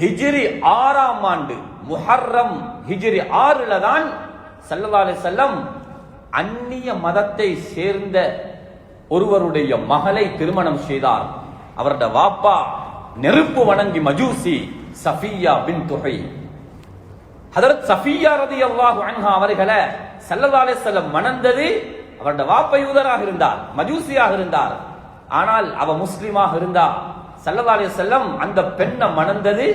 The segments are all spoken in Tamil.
ஹிஜ்ரி ஆறாம் ஆண்டு முஹர்ரம் ஹிஜ்ரி ஆறுல தான் சல்லல்லாஹு அலைஹி அந்நிய மதத்தை சேர்ந்த ஒருவருடைய மகளை திருமணம் செய்தார். அவருடைய வாப்பா நெருப்பு வணங்கி மஜூசி சஃபியா பின் துகை ஹதரத் சஃபியா ரலியல்லாஹு அன்ஹா அவர்களை ஸல்லல்லாஹு அலைஹி மணந்தது அவருடைய வாப்பா யூதராக இருந்தார் மஜூசியாக இருந்தார். ஆனால் அவ முஸ்லிமாக இருந்தார் ஸல்லல்லாஹு செல்லம் அந்த பெண்ணை மணந்தது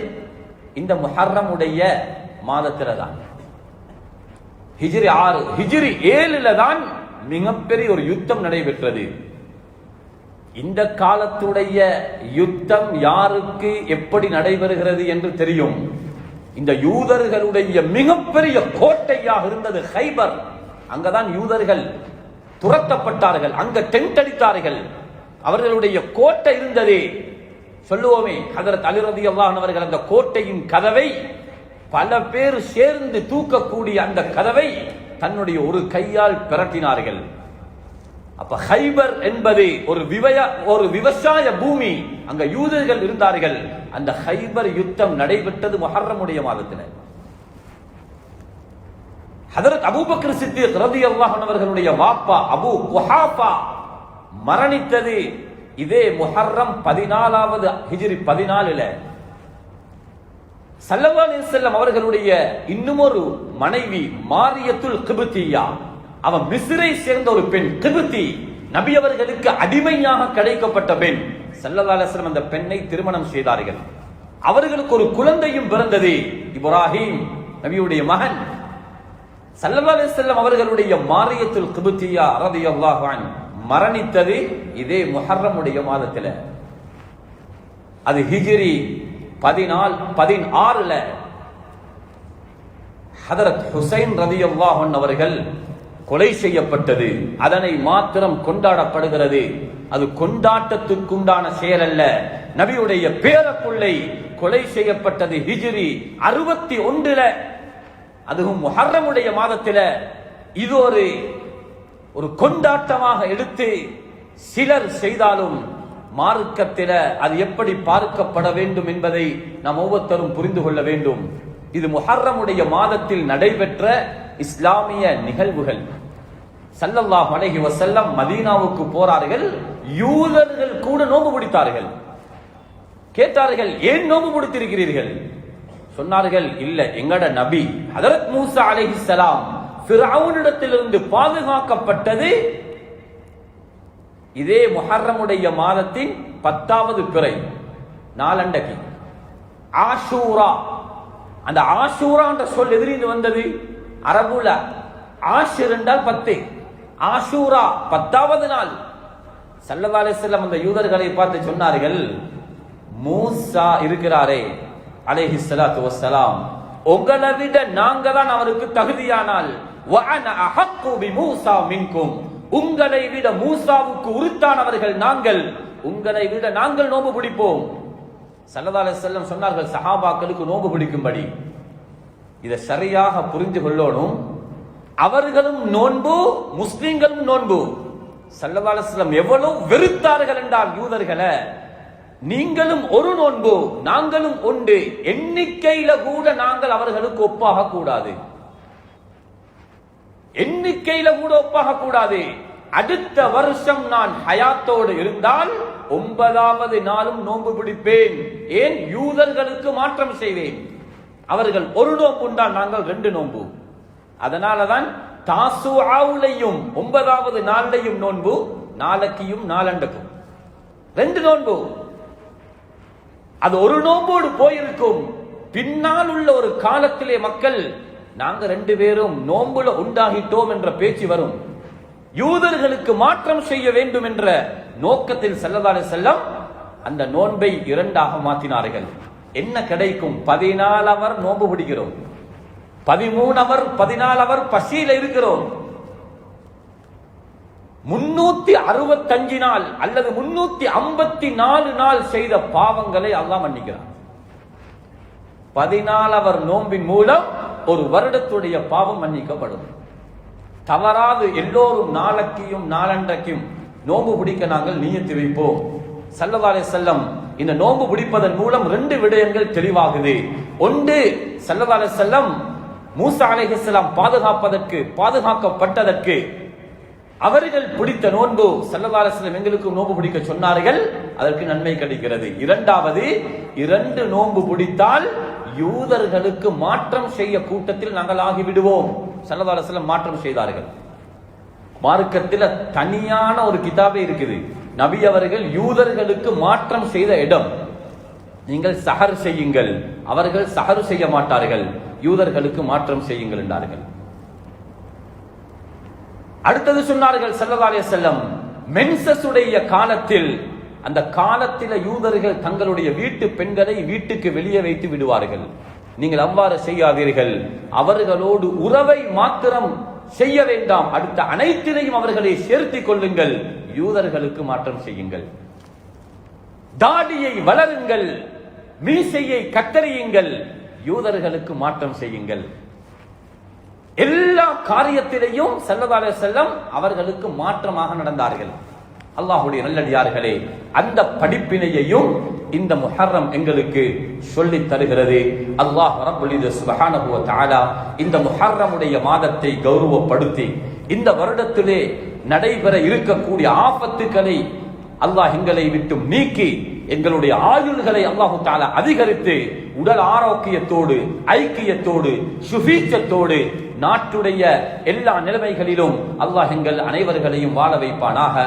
இந்த முஹர்ரமுடைய மாதத்துல தான். ஹிஜிரி ஆறு ஹிஜிரி ஏழுல தான் மிகப்பெரிய ஒரு யுத்தம் நடைபெற்றது. இந்த காலத்துடைய யுத்தம் யாருக்கு எப்படி நடைபெறுகிறது என்று தெரியும். இந்த யூதர்களுடைய மிகப்பெரிய கோட்டையாக இருந்தது ஹைபர். அங்கதான் யூதர்கள் துரத்தப்பட்டார்கள் அங்க டென்ட் அடித்தார்கள். அவர்களுடைய கோட்டை இருந்ததே. சொல்லுவோமே ஹதரத் அலிரதி அல்லாஹர்கள் அந்த கோட்டையின் கதவை பல பேர் சேர்ந்து தூக்கக்கூடிய அந்த கதவை தன்னுடைய ஒரு கையால் பிரட்டினார்கள். அப்ப ஹைபர் என்பது ஒரு விவய ஒரு விவசாய பூமி. அங்க யூதர்கள் இருந்தார்கள். அந்த ஹைபர் யுத்தம் நடைபெற்றது மொஹர்ரமுடைய மாதத்தினர் ஹதரத் அபூபக்கர் சித்திக் ரதி அன்ஹு அவர்களுடைய வாப்பா அபு குஹாபா மரணித்தது. இதே முஹர்ரம் பதினாலாவது ஹிஜ்ரி பதினாலுல. சல்லவான் செல்லம் அவர்களுடைய இன்னும் ஒரு மனைவி மாரியத்துல் கிபுத்தியா அவன் மிஸ்ரை சேர்ந்த ஒரு பெண் கிபுத்தி நபி அவர்களுக்கு அடிமையாக கிடைக்கப்பட்ட பெண். சல்லல்லாஹு அந்த பெண்ணை திருமணம் செய்தார்கள். அவர்களுக்கு ஒரு குழந்தையும் பிறந்தது இப்ராஹிம் நபியுடைய மகன். சல்லல்லாஹு செல்லம் அவர்களுடைய மாரியத்துல் கிபுத்தியா ரலியல்லாஹு அன்ஹு. மரணித்தது இதே முஹர்ரமுடைய மாதத்தில். அது ஹிஜிரி பதினால் பதினாறுல. ஹதரத் ஹுசைன் ரதியல்லாஹு அவர்கள் கொலை செய்யப்பட்டது. அதனை மாத்திரம் கொண்டாடப்படுகிறது. அது கொண்டாட்டத்துக்குண்டான செயல் அல்ல நபியுடைய பேரப்புள்ளை கொலை செய்யப்பட்டது ஹிஜிரி அறுபத்தி ஒன்றுல. அதுவும் முஹர்ரமுடைய மாதத்தில். இது ஒரு ஒரு கொண்டாட்டமாக எடுத்து சிலர் செய்தாலும் மார்க்கத்தில அது எப்படி பார்க்கப்பட வேண்டும் என்பதை நாம் ஒவ்வொருத்தரும் புரிந்து கொள்ள வேண்டும். இது முஹர்ரமுடைய மாதத்தில் நடைபெற்ற இஸ்லாமிய நிகழ்வுகள். சல்லல்லாஹு அலைஹி வசல்லம் மதீனாவுக்கு போறார்கள். யூதர்கள் கூட நோம்பு பிடித்தார்கள் கேட்டார்கள் ஏன் நோம்பு பிடித்திருக்கிறீர்கள் சொன்னார்கள் இல்ல எங்கட நபி ஹதரத் மூசா அலைஹிஸ்ஸலாம் ஃபிரௌனிடத்திலிருந்து பாதுகாக்கப்பட்டது. இதே முஹர்ரமுடைய மாதத்தின் பத்தாவது பிறை நாலண்டகி ஆஷூரா. அந்த ஆஷூரா என்ற சொல் எதிரிந்து வந்தது. அரபுல ஆஷிர் என்றால் பத்து ஆஷூரா பத்தாவது நாள். சல்லல்லாஹு அலைஹி அந்த யூதர்களை பார்த்து சொன்னார்கள் மூசா இருக்கிறாரே அலேஹி சலாத்து வசலாம் உங்களை விட நாங்க தான் அவருக்கு தகுதியானால் மின்கும். உங்களை விட மூசாவுக்கு உருத்தானவர்கள் நாங்கள் உங்களை விட நாங்கள் நோன்பு பிடிப்போம். சல்லதால செல்லம் சொன்னார்கள் சஹாபாக்களுக்கு நோன்பு பிடிக்கும்படி. இதை சரியாக புரிந்து கொள்ளணும். அவர்களும் நோன்பு முஸ்லிம்களும் நோன்பு. சல்லதால செல்லம் எவ்வளவு வெறுத்தார்கள் என்றால் யூதர்களை நீங்களும் ஒரு நோன்பு நாங்களும் உண்டு எண்ணிக்கையில கூட நாங்கள் அவர்களுக்கு ஒப்பாக கூடாது எண்ணிக்கையில கூட ஒப்பாக கூடாது அடுத்த வருஷம் நான் ஹயாத்தோடு இருந்தால் ஒன்பதாவது நாளும் நோன்பு பிடிப்பேன். ஏன்? யூதர்களுக்கு மாற்றம் செய்வேன். அவர்கள் ஒரு நோம்பு உண்டால் நாங்கள் ரெண்டு நோன்பு. அதனாலதான் தாசுஆவுலையும் ஒன்பதாவது நாளையும் நோன்பு நாளைக்கியும் நாளண்டுக்கும். ரெண்டு நோன்பு. அது ஒரு நோம்போடு போயிருக்கும். பின்னால் உள்ள ஒரு காலத்திலே மக்கள் நாங்க ரெண்டு பேரும் நோம்புல உண்டாகிட்டோம் என்ற பேச்சு வரும். யூதர்களுக்கு மாற்றம் செய்ய வேண்டும் என்ற நோக்கத்தில் செல்லதாலே செல்லம் அந்த நோன்பை இரண்டாக மாற்றினார்கள். என்ன கிடைக்கும்? பதினாலு அவர் நோன்பு பிடிக்கிறோம். பதிமூணு அவர் பதினாலு அவர் பசியில இருக்கிறோம். முன்னூத்தி அறுபத்தஞ்சு நாள் அல்லது முன்னூத்தி ஐம்பத்தி நாலு நாள் செய்த பாவங்களை அல்லாஹ் மன்னிக்கிறான். பதினாலவர் நோம்பின் மூலம் ஒரு வருடத்துடைய பாவம் மன்னிக்கப்படும். தவறாது எல்லோரும் நாளைக்கையும் நாளன்றைக்கும் நோம்பு பிடிக்க நாங்கள் நீயத்து வைப்போம். சல்லவாலே செல்லம் இந்த நோன்பு பிடிப்பதன் மூலம் ரெண்டு விடயங்கள் தெளிவாகுது. ஒன்று ஸல்லல்லாஹு செல்லம் மூசா அலைஹிஸ்ஸலாம் பாதுகாப்பதற்கு பாதுகாக்கப்பட்டதற்கு அவர்கள் பிடித்த நோன்பு ஸல்லல்லாஹு எங்களுக்கும் எங்களுக்கு நோன்பு பிடிக்க சொன்னார்கள். அதற்கு நன்மை கிடைக்கிறது. இரண்டாவது இரண்டு நோன்பு பிடித்தால் யூதர்களுக்கு மாற்றம் செய்ய கூட்டத்தில் நாங்கள் ஆகிவிடுவோம். ஸல்லல்லாஹு மாற்றம் செய்தார்கள். மார்க்கத்தில் தனியான ஒரு கிதாபே இருக்குது. நபி அவர்கள் யூதர்களுக்கு மாற்றம் செய்த இடம். நீங்கள் சஹர் செய்யுங்கள். அவர்கள் சஹர் செய்ய மாட்டார்கள். யூதர்களுக்கு மாற்றம் செய்யுங்கள் என்றார்கள். அடுத்தது சொன்னார்கள் செல்லதாலே செல்லம் மென்சஸுடைய மென்சஸ் உடைய காலத்தில் அந்த காலத்தில யூதர்கள் தங்களுடைய வீட்டு பெண்களை வீட்டுக்கு வெளியே வைத்து விடுவார்கள். நீங்கள் அவ்வாறு செய்யாதீர்கள். அவர்களோடு உறவை மாத்திரம் செய்ய வேண்டாம். அடுத்த அனைத்தினையும் அவர்களை சேர்த்திக் கொள்ளுங்கள். யூதர்களுக்கு மாற்றம் செய்யுங்கள். தாடியை வளருங்கள். மீசையை கத்தரியுங்கள். யூதர்களுக்கு மாற்றம் செய்யுங்கள். எல்லா காரியத்திலையும் செல்லதாலே செல்லம் அவர்களுக்கு மாற்றமாக நடந்தார்கள். அல்லாஹுடைய நல்லடியார்களே அந்த படிப்பினையையும் இந்த முஹர்ரம் எங்களுக்கு சொல்லித் தருகிறது. அல்லாஹ் ரப்புல் சுபஹானபுவ தாலா இந்த முஹர்ரமுடைய மாதத்தை கௌரவப்படுத்தி இந்த வருடத்திலே நடைபெற இருக்கக்கூடிய ஆபத்துக்களை அல்லாஹ் எங்களை விட்டு நீக்கி எங்களுடைய ஆயுள்களை அல்லாஹு தாலா அதிகரித்து உடல் ஆரோக்கியத்தோடு ஐக்கியத்தோடு சுபீச்சத்தோடு நாட்டுடைய எல்லா நிலைமைகளிலும் அல்லாஹ் எங்கள் அனைவர்களையும் வாழ வைப்பானாக.